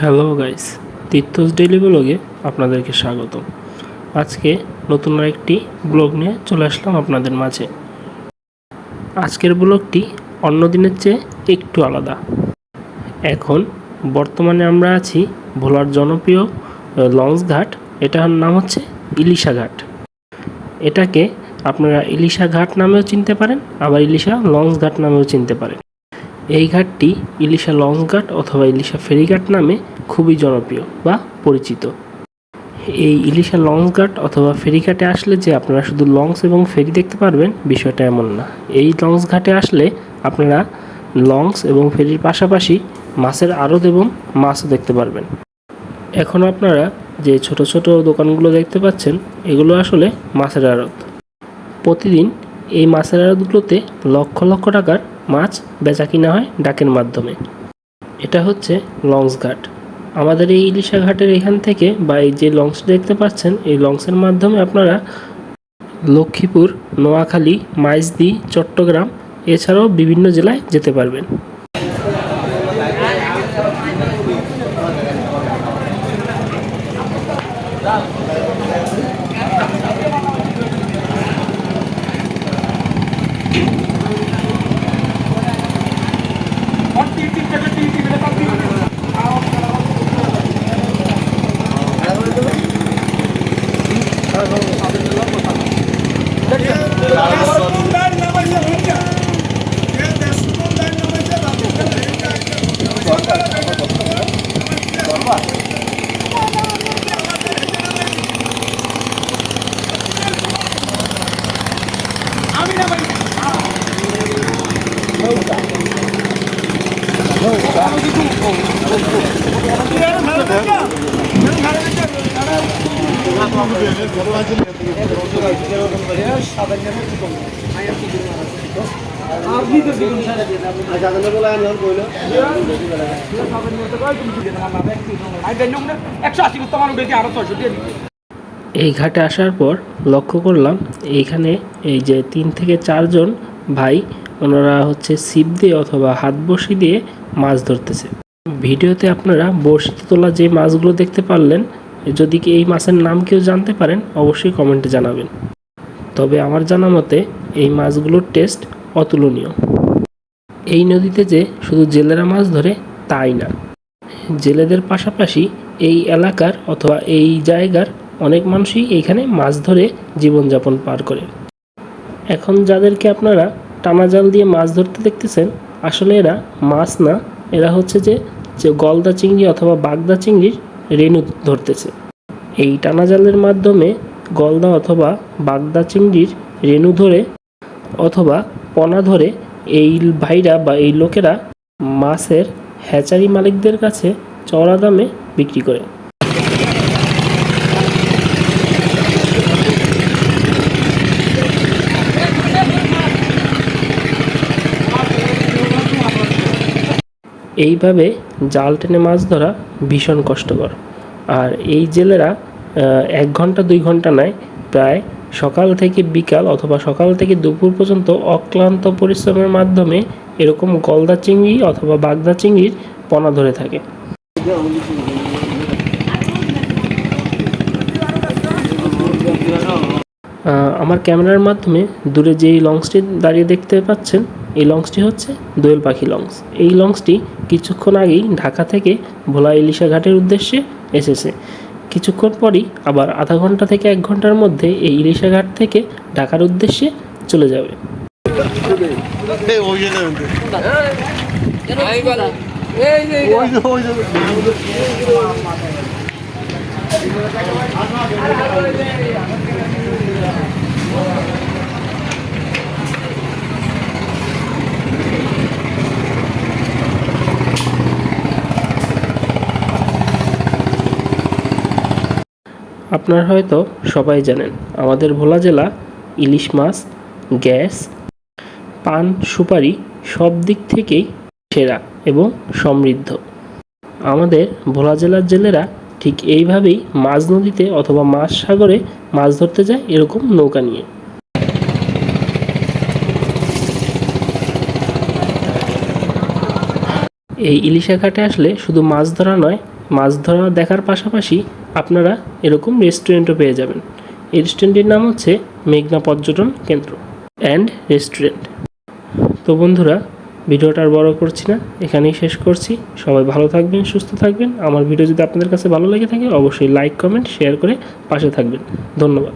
Hello guys Tirthas daily ব্লগে আপনাদেরকে স্বাগত আজকে নতুন আরেকটি ব্লগ নিয়ে চলে আসলাম আপনাদের মাঝে। আজকের ব্লগটি অন্য দিনের চেয়ে একটু আলাদা। এখন বর্তমানে আমরা আছি ভোলার জনপ্রিয় লঞ্চ ঘাট। এটার নাম হচ্ছে ইলিশা ঘাট। এটাকে আপনারা ইলিশা ঘাট নামেও চিনতে পারেন, আবার ইলিশা লঞ্চ ঘাট নামেও চিনতে পারেন। এই ঘাটটি ইলিশা লঞ্চ ঘাট অথবা ইলিশা ফেরিঘাট নামে খুবই জনপ্রিয় বা পরিচিত। এই ইলিশা লঞ্চ ঘাট অথবা ফেরিঘাটে আসলে যে আপনারা শুধু লঞ্চ এবং ফেরি দেখতে পারবেন বিষয়টা এমন না। এই লঞ্চ ঘাটে আসলে আপনারা লঞ্চ এবং ফেরির পাশাপাশি মাছের আড়ত এবং মাছও দেখতে পারবেন। এখন আপনারা যে ছোট ছোট দোকানগুলো দেখতে পাচ্ছেন, এগুলো আসলে মাছের আড়ত। প্রতিদিন এই মাছের আড়তগুলোতে লক্ষ লক্ষ টাকার মাছ বেচা কিনা হয় ডাকের মাধ্যমে। এটা হচ্ছে লঞ্চ ঘাট। আমাদের এই ইলিশা ঘাটের এখান থেকে বা এই যে লঞ্চ দেখতে পাচ্ছেন, এই লঞ্চের মাধ্যমে আপনারা লক্ষ্মীপুর, নোয়াখালী, মাইজদি, চট্টগ্রাম এছাড়াও বিভিন্ন জেলায় যেতে পারবেন। এই ঘাটে আসার পর লক্ষ্য করলাম এইখানে এই যে তিন থেকে চারজন ভাই, ওনারা হচ্ছে ছিপ দিয়ে অথবা হাত বড়শি দিয়ে মাছ ধরতেছে। ভিডিওতে আপনারা বড়শিতে তোলা যে মাছগুলো দেখতে পারলেন, যদি কি এই মাছের নাম কেউ জানতে পারেন, অবশ্যই কমেন্টে জানাবেন। তবে আমার জানা মতে, এই মাছগুলোর টেস্ট অতুলনীয়। এই নদীতে যে শুধু জেলেরা মাছ ধরে, তাই না? জেলেদের পাশাপাশি এই এলাকার অথবা এই জায়গার অনেক মানুষই এইখানে মাছ ধরে জীবনযাপন পার করে। এখন যাদেরকে আপনারা টানা জাল দিয়ে মাছ ধরতে দেখতেছেন, আসলে এরা মাছ না, এরা হচ্ছে যে যে গলদা চিংড়ি অথবা বাগদা চিংড়ির রেণু ধরতেছে। এই টানা জালের মাধ্যমে গলদা অথবা বাগদা চিংড়ির রেণু ধরে অথবা পনা ধরে এই ভাইরা বা এই লোকেরা মাছের হ্যাচারি মালিকদের কাছে চড়া দামে বিক্রি করে। এইভাবে জাল টেনে মাছ ধরা ভীষণ কষ্টকর। আর এই জেলেরা এক ঘণ্টা, দুই ঘণ্টা নয় প্রায় সকাল থেকে বিকাল অথবা সকাল থেকে দুপুর পর্যন্ত অক্লান্ত পরিশ্রমের মাধ্যমে এরকম গলদা চিংড়ি অথবা বাগদা চিংড়ির পনা ধরে থাকে। আমার ক্যামেরার মাধ্যমে দূরে যে এই লঞ্চটি দাঁড়িয়ে দেখতে পাচ্ছেন এই লঞ্চটি হচ্ছে দোয়েল পাখি লঞ্চ। এই লঞ্চটি কিছুক্ষণ আগেই ঢাকা থেকে ভোলা ইলিশা ঘাটের উদ্দেশ্যে এসেছে। কিছুক্ষণ পরই আবার আধা ঘণ্টা থেকে এক ঘণ্টার মধ্যে এই ইলিশা ঘাট থেকে ঢাকার উদ্দেশ্যে চলে যাবে। আপনারা হয়তো সবাই জানেন, আমাদের ভোলা জেলা ইলিশ মাছ, গ্যাস, পান, সুপারি সব দিক থেকেই সেরা এবং সমৃদ্ধ। আমাদের ভোলা জেলার জেলেরা ঠিক এইভাবেই মাঝ নদীতে অথবা মাছ সাগরে মাছ ধরতে যায় এরকম নৌকা নিয়ে। এই ইলিশা ঘাটে আসলে শুধু মাছ ধরা নয় মাছ ধরা দেখার পাশাপাশি আপনারা এরকম রেস্টুরেন্টও পেয়ে যাবেন। এই রেস্টুরেন্টটির নাম হচ্ছে মেঘনা পর্যটন কেন্দ্র অ্যান্ড রেস্টুরেন্ট তো বন্ধুরা, ভিডিওটা আর বড় করছি না, এখানেই শেষ করছি। সবাই ভালো থাকবেন, সুস্থ থাকবেন। আমার ভিডিও যদি আপনাদের কাছে ভালো লেগে থাকে, অবশ্যই লাইক কমেন্ট শেয়ার করে পাশে থাকবেন। ধন্যবাদ।